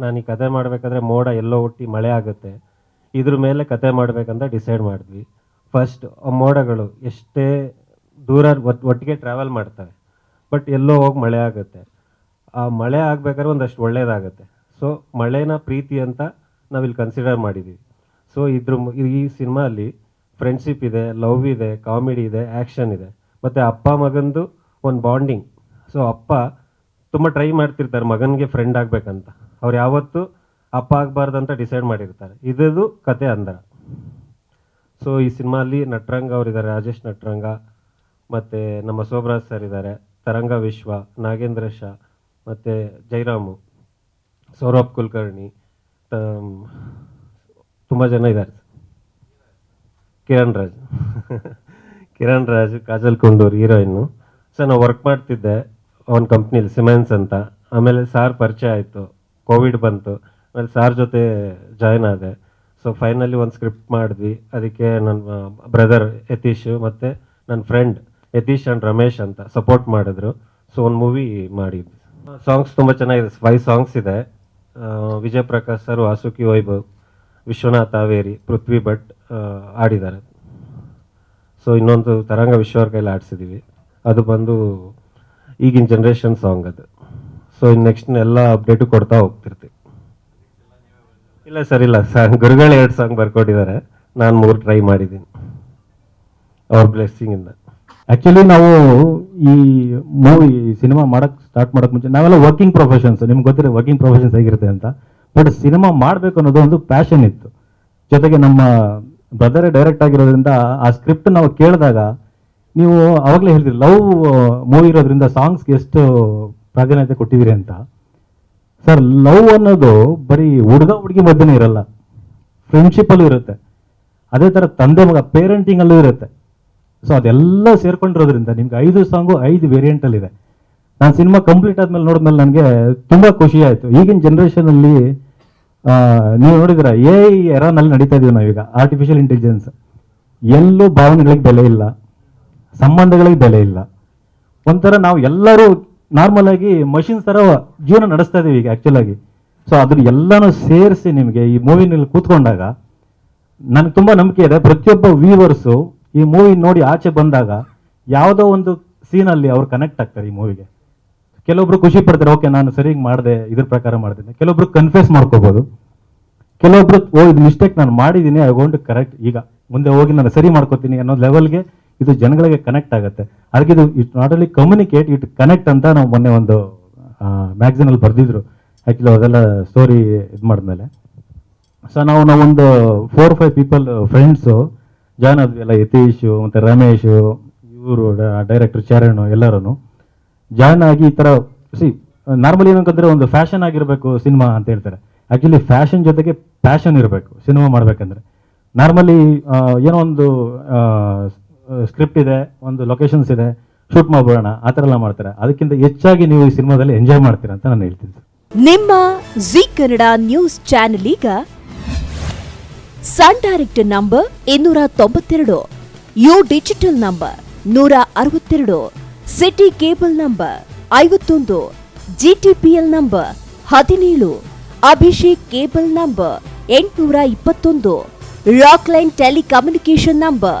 ನಾನು ಈ ಕತೆ ಮಾಡಬೇಕಾದ್ರೆ ಮೋಡ ಎಲ್ಲೋ ಹುಟ್ಟಿ ಮಳೆ ಆಗುತ್ತೆ. ಇದ್ರ ಮೇಲೆ ಕತೆ ಮಾಡಬೇಕಂತ ಡಿಸೈಡ್ ಮಾಡಿದ್ವಿ. ಫಸ್ಟ್ ಮೋಡಗಳು ಎಷ್ಟೇ ದೂರ ಒಟ್- ಒಟ್ಟಿಗೆ ಟ್ರಾವೆಲ್ ಮಾಡ್ತವೆ ಬಟ್ ಎಲ್ಲೋ ಹೋಗಿ ಮಳೆ ಆಗುತ್ತೆ. ಆ ಮಳೆ ಆಗಬೇಕಾದ್ರೆ ಒಂದಷ್ಟು ಒಳ್ಳೇದಾಗುತ್ತೆ. ಸೊ ಮಳೆನ ಪ್ರೀತಿ ಅಂತ ನಾವಿಲ್ಲಿ ಕನ್ಸಿಡರ್ ಮಾಡಿದ್ದೀವಿ ಸೊ ಇದ್ರ ಈ ಸಿನಿಮಾ ಫ್ರೆಂಡ್ಶಿಪ್ ಇದೆ ಲವ್ ಇದೆ ಕಾಮಿಡಿ ಇದೆ ಆ್ಯಕ್ಷನ್ ಇದೆ. ಮತ್ತು ಅಪ್ಪ ಮಗಂದು ಒಂದು ಬಾಂಡಿಂಗ್ ಸೊ ಅಪ್ಪ ತುಂಬ ಟ್ರೈ ಮಾಡ್ತಿರ್ತಾರೆ ಮಗನಿಗೆ ಫ್ರೆಂಡ್ ಆಗಬೇಕಂತ. ಅವ್ರು ಯಾವತ್ತು ಅಪ್ಪ ಆಗಬಾರ್ದು ಅಂತ ಡಿಸೈಡ್ ಮಾಡಿರ್ತಾರೆ. ಇದ್ದು ಕತೆ ಅಂದರ ಸೊ ಈ ಸಿನಿಮಾಲಿ ನಟರಂಗ ಅವರಿದ್ದಾರೆ. ರಾಜೇಶ್ ನಟರಂಗ, ಮತ್ತು ನಮ್ಮ ಸೋಮರಾಜ್ ಸರ್ ಇದ್ದಾರೆ. ತರಂಗ ವಿಶ್ವ, ನಾಗೇಂದ್ರ ಶಾ, ಮತ್ತು ಜೈರಾಮು, ಸೌರಭ್ ಕುಲಕರ್ಣಿ ತುಂಬ ಜನ ಇದ್ದಾರೆ. ಕಿರಣ್ ರಾಜ್. ಕಿರಣ್ ರಾಜ್, ಕಾಜಲ್ ಕುಂಡೂರ್ ಹೀರೋಯಿನ್ನು ಸರ್ ನಾವು ವರ್ಕ್ ಮಾಡ್ತಿದ್ದೆ ಒಂದು ಕಂಪ್ನಿಲಿ ಸಿಮೆನ್ಸ್ ಅಂತ. ಆಮೇಲೆ ಸಾರ್ ಪರಿಚಯ ಆಯಿತು. ಕೋವಿಡ್ ಬಂತು. ಆಮೇಲೆ ಸಾರ್ ಜೊತೆ ಜಾಯ್ನ್ ಆದೆ. ಸೊ ಫೈನಲಿ ಒಂದು ಸ್ಕ್ರಿಪ್ಟ್ ಮಾಡಿದ್ವಿ. ಅದಕ್ಕೆ ನನ್ನ ಬ್ರದರ್ ಯತೀಶ್ ಮತ್ತು ನನ್ನ ಫ್ರೆಂಡ್ ಯತೀಶ್ ಆ್ಯಂಡ್ ರಮೇಶ್ ಅಂತ ಸಪೋರ್ಟ್ ಮಾಡಿದ್ರು. ಸೊ ಒಂದು ಮೂವಿ ಮಾಡಿದ್ವಿ. ಸಾಂಗ್ಸ್ ತುಂಬ ಚೆನ್ನಾಗಿದೆ. ಫೈವ್ ಸಾಂಗ್ಸ್ ಇದೆ. ವಿಜಯ್ ಪ್ರಕಾಶ್ ಸರ್ ವಾಸುಕಿ, ವೈಭವ್, ವಿಶ್ವನಾಥ್, ಹಾವೇರಿ, ಪೃಥ್ವಿ ಭಟ್ ಆಡಿದ್ದಾರೆ ಸೊ ಇನ್ನೊಂದು ತರಂಗ ವಿಶ್ವರ ಕೈಲಿ ಆಡಿಸಿದ್ದೀವಿ ಅದು ಬಂದು ಈಗಿನ ಜನ್ರೇಷನ್ ಸಾಂಗ್ ಅದು. ಸೊ ನೆಕ್ಸ್ಟ್ ಎಲ್ಲ ಅಪ್ಡೇಟು ಕೊಡ್ತಾ ಹೋಗ್ತಿರ್ತೀವಿ. ಇಲ್ಲ ಸರ್ ಇಲ್ಲ. ಸರ್ ಗುರುಗಳು ಎರಡು ಸಾಂಗ್ ಬರ್ಕೊಟ್ಟಿದ್ದಾರೆ. ನಾನು ಮೂರು ಟ್ರೈ ಮಾಡಿದ್ದೀನಿ. ಅವ್ರ ಬ್ಲೆಸ್ಸಿಂಗಿಂದ ಆ್ಯಕ್ಚುಲಿ ನಾವು ಈ ಮೂವಿ ಸಿನಿಮಾ ಮಾಡಕ್ಕೆ ಸ್ಟಾರ್ಟ್ ಮಾಡಕ್ ಮುಂಚೆ, ನಾವೆಲ್ಲ ವರ್ಕಿಂಗ್ ಪ್ರೊಫೆಷನ್ಸ್ ನಿಮ್ಗೆ ಗೊತ್ತಿರೋ ವರ್ಕಿಂಗ್ ಪ್ರೊಫೆಷನ್ಸ್ ಹೇಗಿರುತ್ತೆ ಅಂತ. ಬಟ್ ಸಿನಿಮಾ ಮಾಡಬೇಕು ಅನ್ನೋದು ಒಂದು ಪ್ಯಾಷನ್ ಇತ್ತು. ಜೊತೆಗೆ ನಮ್ಮ ಬ್ರದರ್ ಡೈರೆಕ್ಟ್ ಆಗಿರೋದ್ರಿಂದ ಆ ಸ್ಕ್ರಿಪ್ಟ್ ನಾವು ಕೇಳಿದಾಗ, ನೀವು ಅವಾಗಲೇ ಹೇಳ್ತೀರಿ, ಲವ್ ಮೂವಿ ಇರೋದ್ರಿಂದ ಸಾಂಗ್ಸ್ಗೆ ಎಷ್ಟು ಪ್ರಾಧಾನ್ಯತೆ ಕೊಟ್ಟಿದ್ದೀರಿ ಅಂತ. ಸರ್ ಲವ್ ಅನ್ನೋದು ಬರೀ ಹುಡುಗ ಹುಡುಗಿ ಮಧ್ಯನೇ ಇರಲ್ಲ. ಫ್ರೆಂಡ್ಶಿಪ್ಪಲ್ಲೂ ಇರುತ್ತೆ. ಅದೇ ಥರ ತಂದೆ ಮಗ ಪೇರೆಂಟಿಂಗಲ್ಲೂ ಇರುತ್ತೆ. ಸೊ ಅದೆಲ್ಲ ಸೇರ್ಕೊಂಡಿರೋದ್ರಿಂದ ನಿಮ್ಗೆ ಐದು ಸಾಂಗು ಐದು ವೇರಿಯಂಟ್ ಅಲ್ಲಿ ಇದೆ. ನಾನು ಸಿನಿಮಾ ಕಂಪ್ಲೀಟ್ ಆದ್ಮೇಲೆ ನೋಡಿದ್ಮೇಲೆ ನನಗೆ ತುಂಬಾ ಖುಷಿ ಆಯಿತು. ಈಗಿನ ಜನ್ರೇಷನಲ್ಲಿ ನೀವು ನೋಡಿದ್ರ ಎ ಎರಾನಲ್ಲಿ ನಡೀತಾ ಇದೀವಿ ನಾವೀಗ. ಆರ್ಟಿಫಿಷಿಯಲ್ ಇಂಟೆಲಿಜೆನ್ಸ್ ಎಲ್ಲೂ ಭಾವನೆಗಳಿಗೆ ಬೆಲೆ ಇಲ್ಲ. ಸಂಬಂಧಗಳಿಗೆ ಬೆಲೆ ಇಲ್ಲ. ಒಂಥರ ನಾವು ಎಲ್ಲರೂ ನಾರ್ಮಲ್ ಆಗಿ ಮಷಿನ್ಸ್ ಥರ ಜೀವನ ನಡೆಸ್ತಾ ಇದೀವಿ ಈಗ ಆಕ್ಚುಲ್ ಆಗಿ. ಸೊ ಅದನ್ನ ಎಲ್ಲಾನು ಸೇರಿಸಿ ನಿಮಗೆ ಈ ಮೂವಿನಲ್ಲಿ ಕೂತ್ಕೊಂಡಾಗ ನನಗೆ ತುಂಬಾ ನಂಬಿಕೆ ಇದೆ. ಪ್ರತಿಯೊಬ್ಬ ವ್ಯೂವರ್ಸು ಈ ಮೂವಿ ನೋಡಿ ಆಚೆ ಬಂದಾಗ ಯಾವುದೋ ಒಂದು ಸೀನಲ್ಲಿ ಅವ್ರು ಕನೆಕ್ಟ್ ಆಗ್ತಾರೆ ಈ ಮೂವಿಗೆ ಕೆಲವೊಬ್ರು ಖುಷಿ ಪಡ್ತಾರೆ, ಓಕೆ, ನಾನು ಸರಿಯಾಗಿ ಮಾಡಿದೆ, ಇದ್ರ ಪ್ರಕಾರ ಮಾಡಿದ್ದೀನಿ ಕೆಲವೊಬ್ರು ಕನ್ಫ್ಯೂಸ್ ಮಾಡ್ಕೋಬೋದು. ಕೆಲವೊಬ್ರು, ಓ, ಇದು ಮಿಸ್ಟೇಕ್ ನಾನು ಮಾಡಿದ್ದೀನಿ ಐ ವಾಂಟ್ ಕರೆಕ್ಟ್ ಈಗ. ಮುಂದೆ ಹೋಗಿ ನಾನು ಸರಿ ಮಾಡ್ಕೋತೀನಿ ಅನ್ನೋ ಲೆವೆಲ್ಗೆ ಇದು ಜನಗಳಿಗೆ ಕನೆಕ್ಟ್ ಆಗುತ್ತೆ. ಅದಕ್ಕೆ ಇದು it not only communicate it connect ಅಂತ ನಾವು ಮೊನ್ನೆ ಒಂದು ಮ್ಯಾಗ್ಝಿನಲ್ಲಿ ಬರೆದಿದ್ರು. ಆ್ಯಕ್ಚುಲಿ ಅದೆಲ್ಲ ಸ್ಟೋರಿ ಇದು ಮಾಡಿದ್ಮೇಲೆ. ಸೊ ನಾವು ನಾವೊಂದು four five people friends join ಆದ್ವಿ ಎಲ್ಲ, ಯತೀಶು, ಮತ್ತು ರಮೇಶು, ಇವರು ಡೈರೆಕ್ಟರ್ ಚರಣ್ ಎಲ್ಲರೂ ಜಾಯ್ನ್ ಆಗಿ ಈ ಥರ ಸಿ ನಾರ್ಮಲಿ ಏನಂತಂದರೆ ಒಂದು ಫ್ಯಾಷನ್ ಆಗಿರಬೇಕು ಸಿನಿಮಾ ಅಂತ ಹೇಳ್ತಾರೆ. ಆ್ಯಕ್ಚುಲಿ ಫ್ಯಾಷನ್ ಜೊತೆಗೆ ಪ್ಯಾಷನ್ ಇರಬೇಕು ಸಿನಿಮಾ ಮಾಡಬೇಕಂದ್ರೆ. ನಾರ್ಮಲಿ ಏನೋ ಒಂದು ಸ್ಕ್ರಿಪ್ಟ್ ಇದೆ, ಒಂದು ಲೊಕೇಶನ್ಸ್ ಇದೆ ಶೂಟ್ ಮಾಡ್ಬಿಡೋಣ, ಆ ಥರ ಎಲ್ಲ ಮಾಡ್ತಾರೆ. ಅದಕ್ಕಿಂತ ಹೆಚ್ಚಾಗಿ ನೀವು ಈ ಸಿನಿಮಾದಲ್ಲಿ ಎಂಜಾಯ್ ಮಾಡ್ತೀರಾ ಅಂತ ನಾನು ಹೇಳ್ತೀನಿ ನಿಮ್ಮ ಜಿ ಕನ್ನಡ ನ್ಯೂಸ್ ಚಾನೆಲ್ ಈಗ ಸನ್ ಡೈರೆಕ್ಟ್ ನಂಬರ್ ಇನ್ನೂರ ತೊಂಬತ್ತೆರಡು ಯು ಡಿಜಿಟಲ್ ನಂಬರ್ ನೂರ ಅರವತ್ತೆರಡು ಸಿಟಿ ಕೇಬಲ್ ನಂಬರ್ ಐವತ್ತೊಂದು ಜಿಟಿಪಿಎಲ್ ನಂಬರ್ ಹದಿನೇಳು ಅಭಿಷೇಕ್ ಕೇಬಲ್ ನಂಬರ್ ಎಂಟುನೂರ ಇಪ್ಪತ್ತೊಂದು ರಾಕ್ಲೈನ್ ಟೆಲಿಕಮ್ಯುನಿಕೇಶನ್ ನಂಬರ್